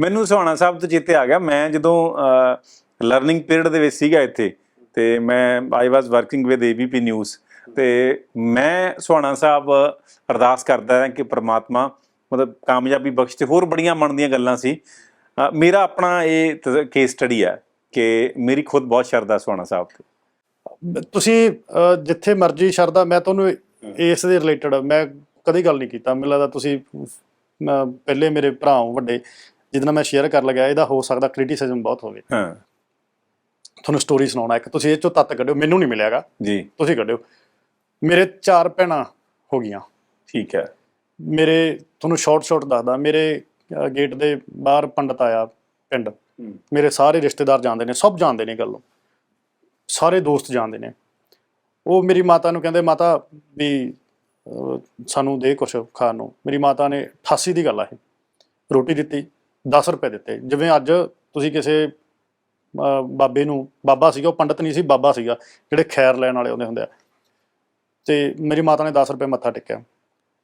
ਮੈਨੂੰ ਸੁਹਾਣਾ ਸਾਹਿਬ ਤੋਂ ਚੇਤੇ ਆ ਗਿਆ, ਮੈਂ ਜਦੋਂ ਲਰਨਿੰਗ ਪੀਰੀਅਡ ਦੇ ਵਿੱਚ ਸੀਗਾ ਇੱਥੇ, ਤੇ ਮੈਂ I was working with ABP news ਤੇ ਮੈਂ ਸੁਹਾਣਾ ਸਾਹਿਬ ਅਰਦਾਸ ਕਰਦਾ ਹਾਂ ਕਿ ਪ੍ਰਮਾਤਮਾ ਮਤਲਬ ਕਾਮਯਾਬੀ ਬਖਸ਼ ਤੇ ਹੋਰ ਬੜੀਆਂ ਮਨ ਦੀਆਂ ਗੱਲਾਂ ਸੀ। ਮੇਰਾ ਆਪਣਾ ਇਹ ਕੇਸ ਸਟੱਡੀ ਹੈ ਕਿ ਮੇਰੀ ਖੁਦ ਬਹੁਤ ਸ਼ਰਧਾ ਸੁਹਾਣਾ ਸਾਹਿਬ ਤੇ। ਤੁਸੀਂ ਜਿੱਥੇ ਮਰਜ਼ੀ ਸ਼ਰਧਾ, ਮੈਂ ਤੁਹਾਨੂੰ ਇਸ ਦੇ ਰਿਲੇਟਡ ਮੈਂ ਕਦੇ ਗੱਲ ਨਹੀਂ ਕੀਤਾ। ਮੈਨੂੰ ਲੱਗਦਾ ਤੁਸੀਂ ਪਹਿਲੇ ਮੇਰੇ ਭਰਾ ਹੋ ਵੱਡੇ। ਨਾਲ ਮੈਂ ਸ਼ੇਅਰ ਕਰ ਲਗਿਆ ਇਹਦਾ ਹੋ ਸਕਦਾ ਕ੍ਰਿਟਿਸਿਜ਼ਮ ਬਹੁਤ ਹੋਵੇ। ਹਾਂ। ਤੁਹਾਨੂੰ ਸਟੋਰੀ ਸੁਣਾਉਣਾ ਇੱਕ। ਤੁਸੀਂ ਇਹ ਚੋਂ ਤੱਤ ਕੱਢਿਓ ਮੈਨੂੰ ਨਹੀਂ ਮਿਲਿਆਗਾ। ਜੀ। ਤੁਸੀਂ ਕੱਢਿਓ। ਮੇਰੇ ਚਾਰ ਭੈਣਾਂ ਹੋ ਗਈਆਂ। ਠੀਕ ਹੈ। ਮੇਰੇ ਤੁਹਾਨੂੰ ਸ਼ਾਰਟ ਸ਼ਾਰਟ ਦੱਸਦਾ ਮੇਰੇ ਗੇਟ ਦੇ ਬਾਹਰ ਪੰਡਤ ਆਇਆ ਪਿੰਡ। ਮੇਰੇ ਸਾਰੇ ਰਿਸ਼ਤੇਦਾਰ ਜਾਣਦੇ ਨੇ ਸਭ ਜਾਣਦੇ ਨੇ ਗੱਲ। ਸਾਰੇ ਦੋਸਤ ਜਾਣਦੇ ਨੇ। ਉਹ ਮੇਰੀ ਮਾਤਾ ਨੂੰ ਕਹਿੰਦੇ ਮਾਤਾ ਵੀ ਸਾਨੂੰ ਦੇ ਕੁਛ ਖਾਣ ਨੂੰ। ਮੇਰੀ ਮਾਤਾ ਨੇ 88 ਦੀ ਗੱਲ ਆ ਇਹ। ਰੋਟੀ ਦਿੱਤੀ। 10 ਰੁਪਏ ਦਿੱਤੇ। ਜਿਵੇਂ ਅੱਜ ਤੁਸੀਂ ਕਿਸੇ ਬਾਬੇ ਨੂੰ ਬਾਬਾ ਸੀਗਾ ਉਹ ਪੰਡਤ ਨਹੀਂ ਸੀ ਬਾਬਾ ਸੀਗਾ ਜਿਹੜੇ ਖੈਰ ਲੈਣ ਵਾਲੇ ਆਉਂਦੇ ਹੁੰਦੇ ਆ। ਤੇ ਮੇਰੀ ਮਾਤਾ ਨੇ 10 ਰੁਪਏ ਮੱਥਾ ਟੇਕਿਆ।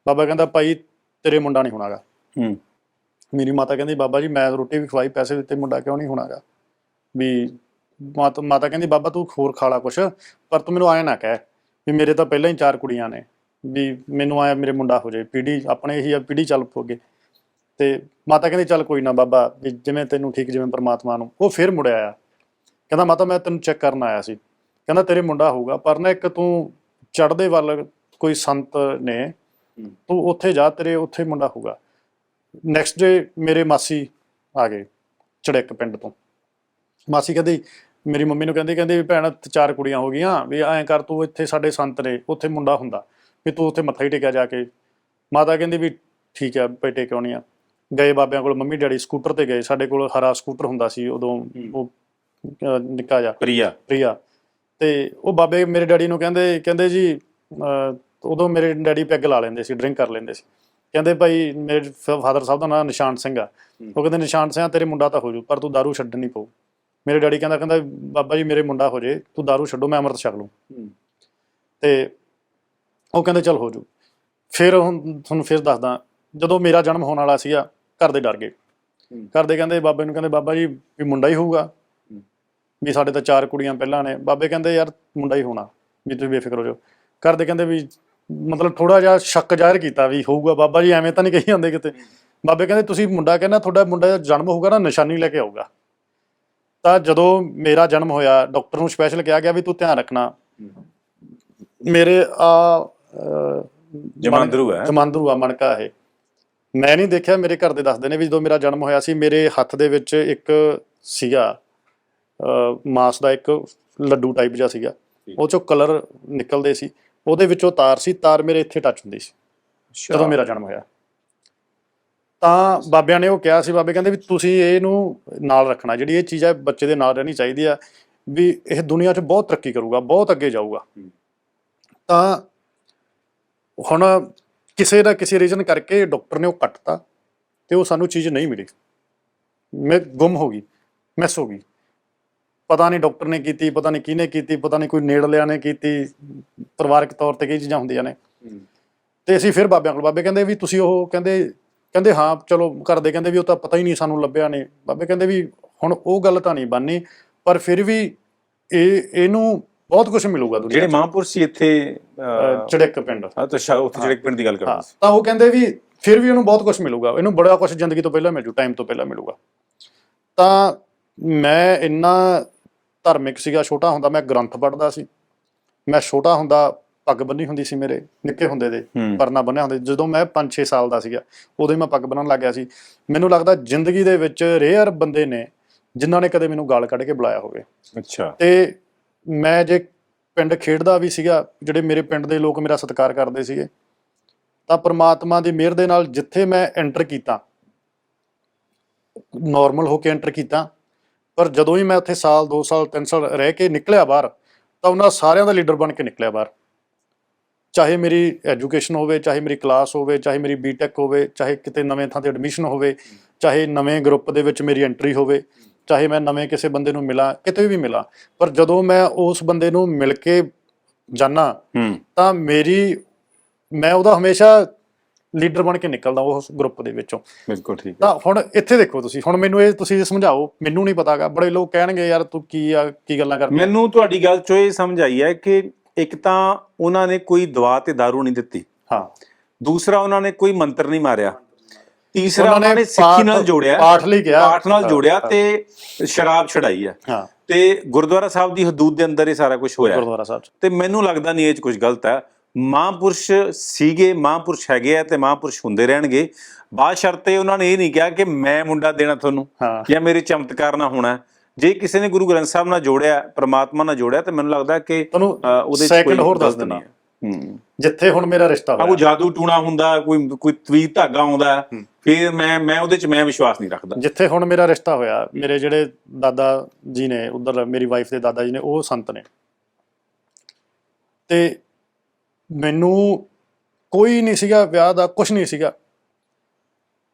ਬਾਬਾ ਕਹਿੰਦਾ ਭਾਈ ਤੇਰੇ ਮੁੰਡਾ ਨਹੀਂ ਹੋਣਾਗਾ। ਹੂੰ। ਮੇਰੀ ਮਾਤਾ ਕਹਿੰਦੀ ਬਾਬਾ ਜੀ ਮੈਂ ਰੋਟੀ ਵੀ ਖਵਾਈ ਪੈਸੇ ਦਿੱਤੇ ਮੁੰਡਾ ਕਿਉਂ ਨਹੀਂ ਹੋਣਾਗਾ? ਵੀ ਮਾਤਾ ਮਾਤਾ ਕਹਿੰਦੀ ਬਾਬਾ ਤੂੰ ਹੋਰ ਖਾ ਲਾ ਕੁਛ ਪਰ ਤੂੰ ਮੈਨੂੰ ਆਇਆ ਨਾ ਕਹਿ ਵੀ ਮੇਰੇ ਤਾਂ ਪਹਿਲਾਂ ਹੀ ਚਾਰ ਕੁੜੀਆਂ ਨੇ ਵੀ ਮੈਨੂੰ ਆਇਆ ਮੇਰੇ ਮੁੰਡਾ ਹੋ ਜਾਏ ਪੀੜੀ ਆਪਣੇ ਹੀ ਆ ਪੀੜੀ ਚੱਲ ਪੋਗੇ ਤੇ ਮਾਤਾ ਕਹਿੰਦੀ ਚੱਲ ਕੋਈ ਨਾ ਬਾਬਾ ਵੀ ਜਿਵੇਂ ਤੈਨੂੰ ਠੀਕ ਜਿਵੇਂ ਪ੍ਰਮਾਤਮਾ ਨੂੰ। ਉਹ ਫਿਰ ਮੁੜਿਆ ਆਇਆ। ਕਹਿੰਦਾ ਮਾਤਾ ਮੈਂ ਤੈਨੂੰ ਚੈੱਕ ਕਰਨ ਆਇਆ ਸੀ। ਕਹਿੰਦਾ ਤੇਰੇ ਮੁੰਡਾ ਹੋਊਗਾ ਪਰ ਨਾ ਇੱਕ ਤੂੰ ਚੜ੍ਹਦੇ ਵੱਲ ਕੋਈ ਸੰਤ ਨੇ ਤੂੰ ਉੱਥੇ ਜਾ ਤੇਰੇ ਉੱਥੇ ਮੁੰਡਾ ਹੋਊਗਾ। ਨੈਕਸਟ ਡੇ ਮੇਰੇ ਮਾਸੀ ਆ ਗਏ ਚੜੈਕ ਪਿੰਡ ਤੋਂ। ਮਾਸੀ ਕਹਿੰਦੀ ਮੇਰੀ ਮੰਮੀ ਨੂੰ ਕਹਿੰਦੀ ਕਹਿੰਦੀ ਵੀ ਭੈਣ ਚਾਰ ਕੁੜੀਆਂ ਹੋ ਗਈਆਂ ਵੀ ਐਂ ਕਰ ਤੂੰ ਇੱਥੇ ਸਾਡੇ ਸੰਤ ਨੇ ਉੱਥੇ ਮੁੰਡਾ ਹੁੰਦਾ ਵੀ ਤੂੰ ਉੱਥੇ ਮੱਥਾ ਹੀ ਟੇਕਿਆ ਜਾ ਕੇ। ਮਾਤਾ ਕਹਿੰਦੀ ਵੀ ਠੀਕ ਹੈ ਬੇਟੇ ਕਿਉਂ ਨਹੀਂ ਆ? ਗਏ ਬਾਬਿਆਂ ਕੋਲ ਮੰਮੀ ਡੈਡੀ ਸਕੂਟਰ ਤੇ ਗਏ। ਸਾਡੇ ਕੋਲ ਹਰਾ ਸਕੂਟਰ ਹੁੰਦਾ ਸੀ ਉਦੋਂ ਉਹ ਨਿੱਕਾ ਜਿਹਾ। ਪ੍ਰਿਆ। ਪ੍ਰਿਆ। ਤੇ ਉਹ ਬਾਬੇ ਮੇਰੇ ਡੈਡੀ ਨੂੰ ਕਹਿੰਦੇ ਕਹਿੰਦੇ ਜੀ ਉਦੋਂ ਮੇਰੇ ਡੈਡੀ ਪੈਗ ਲਾ ਲੈਂਦੇ ਸੀ ਡਰਿੰਕ ਕਰ ਲੈਂਦੇ ਸੀ। ਕਹਿੰਦੇ ਭਾਈ ਮੇਰੇ ਫਾਦਰ ਸਾਹਿਬ ਦਾ ਨਾਮ ਨਿਸ਼ਾਨ ਸਿੰਘ ਆ। ਉਹ ਕਹਿੰਦੇ ਨਿਸ਼ਾਨ ਸਿੰਘ ਤੇਰੇ ਮੁੰਡਾ ਤਾਂ ਹੋ ਜੂ ਪਰ ਤੂੰ ਦਾਰੂ ਨਹੀਂ ਪਊ। ਮੇਰੇ ਡੈਡੀ ਕਹਿੰਦਾ ਕਹਿੰਦਾ ਬਾਬਾ ਜੀ ਮੇਰੇ ਮੁੰਡਾ ਹੋ ਜੇ ਤੂੰ ਦਾਰੂ ਛੱਡੋ ਮੈਂ ਅੰਮ੍ਰਿਤ ਛਕ ਲੂੰ ਤੇ ਉਹ ਕਹਿੰਦੇ ਚੱਲ ਹੋ ਜੂ। ਫਿਰ ਹੁਣ ਤੁਹਾਨੂੰ ਫਿਰ ਦੱਸਦਾ ਜਦੋਂ ਮੇਰਾ ਜਨਮ ਹੋਣ ਵਾਲਾ ਸੀਗਾ ਘਰ ਦੇ ਡਰ ਗਏ। ਘਰ ਦੇ ਕਹਿੰਦੇ ਬਾਬੇ ਨੂੰ ਕਹਿੰਦੇ ਬਾਬਾ ਜੀ ਵੀ ਮੁੰਡਾ ਹੀ ਹੋਊਗਾ। ਵੀ ਸਾਡੇ ਤਾਂ ਚਾਰ ਕੁੜੀਆਂ ਪਹਿਲਾਂ ਨੇ। ਬਾਬੇ ਕਹਿੰਦੇ ਯਾਰ ਮੁੰਡਾ ਹੀ ਹੋਣਾ। ਵੀ ਤੁਸੀਂ ਬੇਫਿਕਰ ਹੋ ਜਾਓ। ਘਰ ਦੇ ਕਹਿੰਦੇ ਵੀ ਮਤਲਬ ਥੋੜਾ ਜਿਹਾ ਸ਼ੱਕ ਜ਼ਾਹਿਰ ਕੀਤਾ ਵੀ ਹੋਊਗਾ। ਬਾਬਾ ਜੀ ਐਵੇਂ ਤਾਂ ਨਹੀਂ ਕਹੀ ਜਾਂਦੇ ਕਿਤੇ। ਬਾਬੇ ਕਹਿੰਦੇ ਤੁਸੀਂ ਮੁੰਡਾ ਕਹਿੰਦਾ ਤੁਹਾਡਾ ਮੁੰਡਾ ਦਾ ਜਨਮ ਹੋਊਗਾ ਨਾ ਨਿਸ਼ਾਨੀ ਲੈ ਕੇ ਆਊਗਾ। ਤਾਂ ਜਦੋਂ ਮੇਰਾ ਜਨਮ ਹੋਇਆ ਡਾਕਟਰ ਨੂੰ ਸਪੈਸ਼ਲ ਕਿਹਾ ਗਿਆ ਵੀ ਤੂੰ ਧਿਆਨ ਰੱਖਣਾ। ਮੇਰੇ ਆ ਜਮਾਂਦਰੂ ਹੈ। ਜਮਾਂਦਰੂ ਆ ਮਣਕਾ ਇਹ। ਮੈਂ ਨਹੀਂ ਦੇਖਿਆ ਮੇਰੇ ਘਰ ਦੇ ਦੱਸਦੇ ਨੇ ਵੀ ਜਦੋਂ ਮੇਰਾ ਜਨਮ ਹੋਇਆ ਸੀ ਮੇਰੇ ਹੱਥ ਦੇ ਵਿੱਚ ਇੱਕ ਸੀਗਾ ਮਾਸ ਦਾ ਇੱਕ ਲੱਡੂ ਟਾਈਪ ਜਿਹਾ ਸੀਗਾ। ਉਹ ਚੋਂ ਕਲਰ ਨਿਕਲਦੇ ਸੀ। ਉਹਦੇ ਵਿੱਚੋਂ ਤਾਰ ਸੀ ਤਾਰ ਮੇਰੇ ਇੱਥੇ ਟੱਚ ਹੁੰਦੀ ਸੀ ਜਦੋਂ ਮੇਰਾ ਜਨਮ ਹੋਇਆ। ਤਾਂ ਬਾਬਿਆਂ ਨੇ ਉਹ ਕਿਹਾ ਸੀ ਬਾਬੇ ਕਹਿੰਦੇ ਵੀ ਤੁਸੀਂ ਇਹਨੂੰ ਨਾਲ ਰੱਖਣਾ ਜਿਹੜੀ ਇਹ ਚੀਜ਼ ਹੈ ਬੱਚੇ ਦੇ ਨਾਲ ਰਹਿਣੀ ਚਾਹੀਦੀ ਆ ਵੀ ਇਹ ਦੁਨੀਆ 'ਚ ਬਹੁਤ ਤਰੱਕੀ ਕਰੂਗਾ ਬਹੁਤ ਅੱਗੇ ਜਾਊਗਾ। ਤਾਂ ਹੁਣ ਕਿਸੇ ਨਾ ਕਿਸੇ ਰੀਜ਼ਨ ਕਰਕੇ ਡਾਕਟਰ ਨੇ ਉਹ ਕੱਟਤਾ ਤੇ ਉਹ ਸਾਨੂੰ ਚੀਜ਼ ਨਹੀਂ ਮਿਲੀ। ਮੈਂ ਗੁੰਮ ਹੋ ਗਈ ਮਿਸ ਹੋ ਗਈ। ਪਤਾ ਨਹੀਂ ਡਾਕਟਰ ਨੇ ਕੀਤੀ ਪਤਾ ਨਹੀਂ ਕਿਹਨੇ ਕੀਤੀ ਪਤਾ ਨਹੀਂ ਕੋਈ ਨੇੜਲਿਆਂ ਨੇ ਕੀਤੀ ਪਰਿਵਾਰਕ ਤੌਰ ਤੇ ਕਈ ਚੀਜ਼ਾਂ ਹੁੰਦੀਆਂ ਨੇ। ਤੇ ਅਸੀਂ ਫਿਰ ਬਾਬਿਆਂ ਕੋਲ ਬਾਬੇ ਕਹਿੰਦੇ ਵੀ ਤੁਸੀਂ ਉਹ ਕਹਿੰਦੇ ਕਹਿੰਦੇ ਹਾਂ ਚਲੋ ਕਰਦੇ ਕਹਿੰਦੇ ਵੀ ਉਹ ਤਾਂ ਪਤਾ ਹੀ ਨਹੀਂ ਸਾਨੂੰ ਲੱਭਿਆ ਨਹੀਂ। ਬਾਬੇ ਕਹਿੰਦੇ ਵੀ ਹੁਣ ਉਹ ਗੱਲ ਤਾਂ ਨਹੀਂ ਬਣਨੀ ਪਰ ਫਿਰ ਵੀ ਇਹ ਇਹਨੂੰ ਬਹੁਤ ਕੁਝ ਮਿਲੂਗਾ ਦੁਨੀਆ ਜਿਹੜੇ ਮਹਾਂਪੁਰਸ਼ ਸੀ ਇੱਥੇ ਚੜਿੱਕ ਪਿੰਡ। ਆ ਤਾਂ ਸ਼ਾ- ਉੱਥੇ ਜਿਹੜੇ ਪਿੰਡ ਦੀ ਗੱਲ ਹਾਂ ਕਰਦੇ ਸੀ। ਤਾਂ ਉਹ ਕਹਿੰਦੇ ਵੀ ਫਿਰ ਵੀ ਇਹਨੂੰ ਬਹੁਤ ਕੁਝ ਮਿਲੂਗਾ। ਇਹਨੂੰ ਬੜਾ ਕੁਝ ਜ਼ਿੰਦਗੀ ਤੋਂ ਪਹਿਲਾਂ ਮਿਲੂ ਟਾਈਮ ਤੋਂ ਪਹਿਲਾਂ ਮਿਲੂਗਾ। ਤਾਂ ਮੈਂ ਇੰਨਾ ਧਾਰਮਿਕ ਸੀਗਾ ਛੋਟਾ ਹੁੰਦਾ ਮੈਂ ਗ੍ਰੰਥ ਪੜ੍ਹਦਾ ਸੀ। ਮੈਂ ਛੋਟਾ ਹੁੰਦਾ ਪੱਗ ਬੰਨੀ ਹੁੰਦੀ ਸੀ ਮੇਰੇ ਨਿੱਕੇ ਹੁੰਦੇ ਦੇ ਹੂੰ। ਪਰਨਾ ਬੰਨਿਆ ਹੁੰਦਾ। ਜਦੋਂ ਮੈਂ 5-6 ਸਾਲ ਦਾ ਸੀਗਾ ਉਦੋਂ ਹੀ ਮੈਂ ਪੱਗ ਬੰਨਣ ਲੱਗ ਗਿਆ ਸੀ। ਮੈਨੂੰ ਲੱਗਦਾ ਜ਼ਿੰਦਗੀ ਦੇ ਵਿੱਚ ਰੇਅਰ ਬੰਦੇ ਨੇ ਜਿਨ੍ਹਾਂ ਨੇ ਕਦੇ ਮੈਨੂੰ ਗਾਲ ਕੱਢ ਕੇ ਬੁਲਾਇਆ ਹੋਵੇ। ਅੱਛਾ। ਤੇ ਮੈਂ ਜੇ ਪਿੰਡ ਖੇਡਦਾ ਵੀ ਸੀਗਾ, ਜਿਹੜੇ ਮੇਰੇ ਪਿੰਡ ਦੇ ਲੋਕ ਮੇਰਾ ਸਤਿਕਾਰ ਕਰਦੇ ਸੀਗੇ, ਤਾਂ ਪ੍ਰਮਾਤਮਾ ਦੀ ਮਿਹਰ ਦੇ ਨਾਲ ਜਿੱਥੇ ਮੈਂ ਐਂਟਰ ਕੀਤਾ ਨਾਰਮਲ ਹੋ ਕੇ ਐਂਟਰ ਕੀਤਾ, ਪਰ ਜਦੋਂ ਹੀ ਮੈਂ ਉੱਥੇ ਸਾਲ 2 ਸਾਲ 3 ਸਾਲ ਰਹਿ ਕੇ ਨਿਕਲਿਆ ਬਾਹਰ, ਤਾਂ ਉਹਨਾਂ ਸਾਰਿਆਂ ਦਾ ਲੀਡਰ ਬਣ ਕੇ ਨਿਕਲਿਆ ਬਾਹਰ। ਚਾਹੇ ਮੇਰੀ ਐਜੂਕੇਸ਼ਨ ਹੋਵੇ, ਚਾਹੇ ਮੇਰੀ ਕਲਾਸ ਹੋਵੇ, ਚਾਹੇ ਮੇਰੀ ਬੀਟੈਕ ਹੋਵੇ, ਚਾਹੇ ਕਿਤੇ ਨਵੇਂ ਥਾਂ ਤੇ ਐਡਮਿਸ਼ਨ ਹੋਵੇ, ਚਾਹੇ ਨਵੇਂ ਗਰੁੱਪ ਦੇ ਵਿੱਚ ਮੇਰੀ ਐਂਟਰੀ ਹੋਵੇ ਚਾਹੇ ਮੈਂ ਨਵੇਂ ਕਿਸੇ ਬੰਦੇ ਨੂੰ ਮਿਲਾਂ ਕਿਤੇ ਵੀ ਮਿਲਾਂ ਪਰ ਜਦੋਂ ਮੈਂ ਉਸ ਬੰਦੇ ਨੂੰ ਮਿਲ ਕੇ ਜਾਣਾ ਹੂੰ। ਤਾਂ ਮੇਰੀ ਮੈਂ ਉਹਦਾ ਹਮੇਸ਼ਾ ਲੀਡਰ ਬਣ ਕੇ ਨਿਕਲਦਾ ਉਸ ਗਰੁੱਪ ਦੇ ਵਿੱਚੋਂ। ਬਿਲਕੁਲ ਠੀਕ ਤਾਂ ਹੁਣ ਇੱਥੇ ਦੇਖੋ ਤੁਸੀਂ ਹੁਣ ਮੈਨੂੰ ਇਹ ਤੁਸੀਂ ਸਮਝਾਓ ਮੈਨੂੰ ਨਹੀਂ ਪਤਾਗਾ ਬੜੇ ਲੋਕ ਕਹਿਣਗੇ ਯਾਰ ਤੂੰ ਕੀ ਆ ਕੀ ਗੱਲਾਂ ਕਰਦਾ ਮੈਨੂੰ ਤੁਹਾਡੀ ਗੱਲ ਚੋਂ ਇਹ ਸਮਝ ਆਈ ਹੈ ਕਿ ਇੱਕ ਤਾਂ ਉਹਨਾਂ ਨੇ ਕੋਈ ਦਵਾ ਤੇ दारू ਨਹੀਂ ਦਿੱਤੀ। ਹਾਂ। ਦੂਸਰਾ ਉਹਨਾਂ ਨੇ ਕੋਈ ਮੰਤਰ ਨਹੀਂ ਮਾਰਿਆ। ਤੀਸਰਾ ਉਹਨਾਂ ਨੇ ਨੇ ਸਿੱਖੀ ਨਾਲ ਜੋੜਿਆ ਪਾਠ ਲਈ ਕਿਹਾ। ਪਾਠ ਨਾਲ ਜੋੜਿਆ। ਤੇ ਸ਼ਰਾਬ ਛਡਾਈ ਹੈ ਹਾਂ ਤੇ ਗੁਰਦੁਆਰਾ ਸਾਹਿਬ ਦੀ ਹਦੂਦ ਦੇ ਅੰਦਰ ਇਹ ਸਾਰਾ ਕੁਝ ਹੋਇਆ ਗੁਰਦੁਆਰਾ ਸਾਹਿਬ। ਤੇ ਮੈਨੂੰ ਲੱਗਦਾ ਨਹੀਂ ਇਹ ਚ ਕੁਝ ਗਲਤ ਹੈ ਮਹਾਂਪੁਰਸ਼ ਸੀਗੇ ਮਹਾਂਪੁਰਸ਼ ਹੈਗੇ ਆ ਤੇ ਮਹਾਂਪੁਰਸ਼ ਹੁੰਦੇ ਰਹਿਣਗੇ ਬਾਅਦ ਸ਼ਰਤੇ ਉਹਨਾਂ ਨੇ ਇਹ ਨਹੀਂ ਕਿਹਾ ਕਿ ਮੈਂ ਮੁੰਡਾ ਦੇਣਾ ਤੁਹਾਨੂੰ ਜਾਂ ਮੇਰੇ ਚਮਤਕਾਰ ਨਾਲ ਹੋਣਾ। ਜੇ ਕਿਸੇ ਨੇ ਗੁਰੂ ਗ੍ਰੰਥ ਸਾਹਿਬ ਨਾਲ ਜੋੜਿਆ ਪ੍ਰਮਾਤਮਾ ਨਾਲ ਜੋੜਿਆ ਤੇ ਮੈਨੂੰ ਲੱਗਦਾ ਕਿ ਉਹਦੇ ਕੋਈ ਹੋਰ ਦੱਸ। ਨਹੀਂ ਹੈ। ਜਿੱਥੇ ਹੁਣ ਮੇਰਾ ਰਿਸ਼ਤਾ ਆ ਕੋਈ ਹੋਇਆ ਜਾਦੂ ਟੂਣਾ ਹੁੰਦਾ ਕੋਈ ਕੋਈ ਤਵੀਤ ਧਾਗਾ ਆਉਂਦਾ ਫਿਰ ਮੈਂ ਮੈਂ ਉਹਦੇ ਚ ਮੈਂ ਵਿਸ਼ਵਾਸ ਨਹੀਂ ਰੱਖਦਾ। ਜਿੱਥੇ ਹੁਣ ਮੇਰਾ ਰਿਸ਼ਤਾ ਹੋਇਆ ਮੇਰੇ ਜਿਹੜੇ ਦਾਦਾ ਜੀ ਨੇ ਉਧਰ ਮੇਰੀ ਵਾਈਫ ਦੇ ਦਾਦਾ ਜੀ ਨੇ ਉਹ ਸੰਤ ਨੇ। ਤੇ ਮੈਨੂੰ ਕੋਈ ਨਹੀਂ ਸੀਗਾ ਵਿਆਹ ਦਾ ਕੁਝ ਨਹੀਂ ਸੀਗਾ।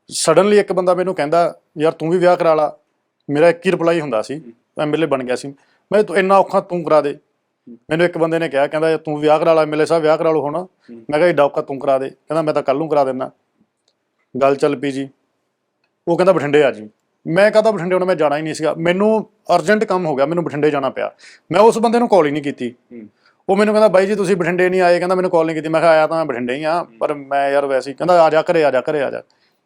ਸਡਨਲੀ ਇੱਕ ਬੰਦਾ ਮੈਨੂੰ ਕਹਿੰਦਾ ਯਾਰ ਤੂੰ ਵੀ ਵਿਆਹ ਕਰਾ ਲਾ। ਮੇਰਾ ਇੱਕ ਹੀ ਰਿਪਲਾਈ ਹੁੰਦਾ ਸੀ ਐਮਐਲਏ ਬਣ ਗਿਆ ਸੀ। ਮੈਂ ਤੂੰ ਇੰਨਾ ਔਖਾ ਤੂੰ ਕਰਾ ਦੇ। ਮੈਨੂੰ ਇੱਕ ਬੰਦੇ ਨੇ ਕਿਹਾ ਕਹਿੰਦਾ ਤੂੰ ਵਿਆਹ ਕਰਾ ਲਾ ਐਮਐਲਏ ਸਾਹਿਬ ਵਿਆਹ ਕਰਾ ਲਓ ਹੁਣ। ਮੈਂ ਕਿਹਾ ਇਹ ਡੌਕਾ ਤੂੰ ਕਰਾ ਦੇ। ਕਹਿੰਦਾ ਮੈਂ ਤਾਂ ਕੱਲ ਨੂੰ ਕਰਾ ਦਿੰਦਾ। ਗੱਲ ਚੱਲ ਪਈ ਜੀ। ਉਹ ਕਹਿੰਦਾ ਬਠਿੰਡੇ ਆ ਜੀ। ਮੈਂ ਕਹਦਾ ਬਠਿੰਡੇ ਹੁਣ ਮੈਂ ਜਾਣਾ ਹੀ ਨਹੀਂ ਸੀਗਾ। ਮੈਨੂੰ ਅਰਜੈਂਟ ਕੰਮ ਹੋ ਗਿਆ। ਮੈਨੂੰ ਬਠਿੰਡੇ ਜਾਣਾ ਪਿਆ। ਮੈਂ ਉਸ ਬੰਦੇ ਨੂੰ ਕਾਲ ਹੀ ਨਹੀਂ ਕੀਤੀ। ਉਹ ਮੈਨੂੰ ਕਹਿੰਦਾ ਬਾਈ ਜੀ ਤੁਸੀਂ ਬਠਿੰਡੇ ਨਹੀਂ ਆਏ। ਕਹਿੰਦਾ ਮੈਨੂੰ ਕਾਲ ਨਹੀਂ ਕੀਤੀ। ਮੈਂ ਕਿਹਾ ਆਇਆ ਤਾਂ ਮੈਂ ਬਠਿੰਡੇ ਹੀ ਆ ਪਰ ਮੈਂ ਯਾਰ ਵੈਸੇ ਹੀ ਕਹਿੰਦਾ ਆ ਜਾ ਘਰੇ ਆ ਜਾ ਘਰੇ ਆ ਜਾ।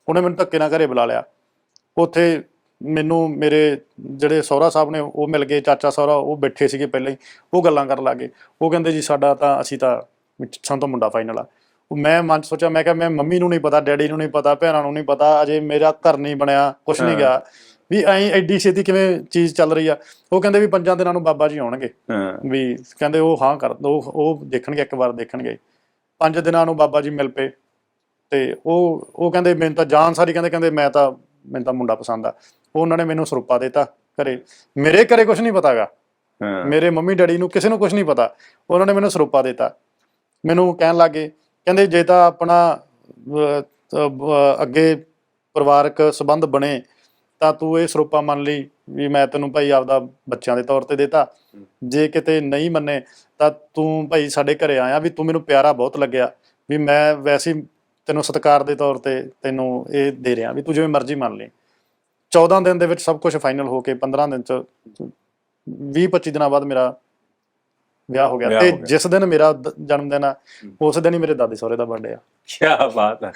ਉਹਨੇ ਮੈਨੂੰ ਧੱਕੇ ਨਾਲ ਘਰੇ ਬੁਲਾ ਲਿਆ। ਉੱਥੇ ਮੈਨੂੰ ਮੇਰੇ ਜਿਹੜੇ ਸਹੁਰਾ ਸਾਹਿਬ ਨੇ ਉਹ ਮਿਲ ਗਏ ਚਾਚਾ ਸਹੁਰਾ ਉਹ ਬੈਠੇ ਸੀਗੇ ਪਹਿਲਾਂ ਹੀ ਉਹ ਗੱਲਾਂ ਕਰਨ ਲੱਗੇ। ਉਹ ਕਹਿੰਦੇ ਜੀ ਸਾਡਾ ਤਾਂ ਅਸੀਂ ਤਾਂ ਸਾਨੂੰ ਤਾਂ ਮੁੰਡਾ ਫਾਈਨਲ ਆ। ਉਹ ਮੈਂ ਮਨ ਸੋਚਿਆ ਮੈਂ ਕਿਹਾ ਮੈਂ ਮੰਮੀ ਨੂੰ ਨਹੀਂ ਪਤਾ ਡੈਡੀ ਨੂੰ ਨਹੀਂ ਪਤਾ ਭੈਣਾਂ ਨੂੰ ਨਹੀਂ ਪਤਾ ਅਜੇ ਮੇਰਾ ਘਰ ਨਹੀਂ ਬਣਿਆ ਕੁਝ ਨਹੀਂ। ਗਿਆ। ਵੀ ਐਂ ਐਡੀ ਛੇਤੀ ਕਿਵੇਂ ਚੀਜ਼ ਚੱਲ ਰਹੀ ਆ? ਉਹ ਕਹਿੰਦੇ ਵੀ ਪੰਜਾਂ ਦਿਨਾਂ ਨੂੰ ਬਾਬਾ ਜੀ ਆਉਣਗੇ। ਵੀ ਕਹਿੰਦੇ ਉਹ ਹਾਂ ਕਰ ਉਹ ਉਹ ਦੇਖਣਗੇ ਇੱਕ ਵਾਰ ਦੇਖਣਗੇ। ਪੰਜ ਦਿਨਾਂ ਨੂੰ ਬਾਬਾ ਜੀ ਮਿਲ ਪਏ। ਤੇ ਉਹ ਉਹ ਕਹਿੰਦੇ ਮੈਨੂੰ ਤਾਂ ਜਾਨ ਸਾਰੀ ਕਹਿੰਦੇ ਕਹਿੰਦੇ ਮੈਂ ਤਾਂ ਮੈਨੂੰ ਤਾਂ ਮੁੰਡਾ ਪਸੰਦ ਆ। ਉਹਨਾਂ ਨੇ ਮੈਨੂੰ ਸਰੂਪਾ ਦਿੱਤਾ ਘਰੇ। ਮੇਰੇ ਘਰੇ ਕੁਝ ਨਹੀਂ ਪਤਾਗਾ। ਮੇਰੇ ਮੰਮੀ ਡੈਡੀ ਨੂੰ ਕਿਸੇ ਨੂੰ ਕੁਝ ਨਹੀਂ ਪਤਾ। ਉਹਨਾਂ ਨੇ ਮੈਨੂੰ ਸਰੂਪਾ ਦਿੱਤਾ। ਮੈਨੂੰ ਕਹਿਣ ਲੱਗੇ ਕਹਿੰਦੇ ਜੇ ਤਾਂ ਆਪਣਾ ਅੱਗੇ ਪਰਿਵਾਰਕ ਸੰਬੰਧ ਬਣੇ ਤਾਂ ਤੂੰ ਇਹ ਸਰੂਪਾ ਮੰਨ ਲਈ ਵੀ ਮੈਂ ਤੈਨੂੰ ਭਾਈ ਆਪਦਾ ਬੱਚਿਆਂ ਦੇ ਤੌਰ ਤੇ ਦਿੱਤਾ। ਜੇ ਕਿਤੇ ਨਹੀਂ ਮੰਨੇ ਤਾਂ ਤੂੰ ਭਾਈ ਸਾਡੇ ਘਰੇ ਆਇਆ ਵੀ ਤੂੰ ਮੈਨੂੰ ਪਿਆਰਾ ਬਹੁਤ ਲੱਗਿਆ। ਵੀ ਮੈਂ ਵੈਸੇ ਤੈਨੂੰ ਸਤਿਕਾਰ ਦੇ ਤੌਰ ਤੇ ਤੈਨੂੰ ਇਹ ਦੇ ਰਿਹਾ ਵੀ ਤੂੰ ਜਿਵੇਂ ਮਰਜ਼ੀ ਮੰਨ ਲਈ 14 ਦਿਨ ਦੇ ਵਿੱਚ ਸਭ ਕੁਝ ਫਾਈਨਲ ਹੋ ਕੇ 15 ਦਿਨ ਚ 20 25 ਦਿਨਾਂ ਬਾਅਦ ਮੇਰਾ ਵਿਆਹ ਹੋ ਗਿਆ। ਤੇ। ਜਿਸ ਦਿਨ ਮੇਰਾ ਜਨਮ ਦਿਨ ਆ ਉਸ ਦਿਨ ਹੀ ਮੇਰੇ ਦਾਦੇ ਸਹੁਰੇ ਦਾ ਬਰਥਡੇ ਆ। ਕੀ ਬਾਤ ਹੈ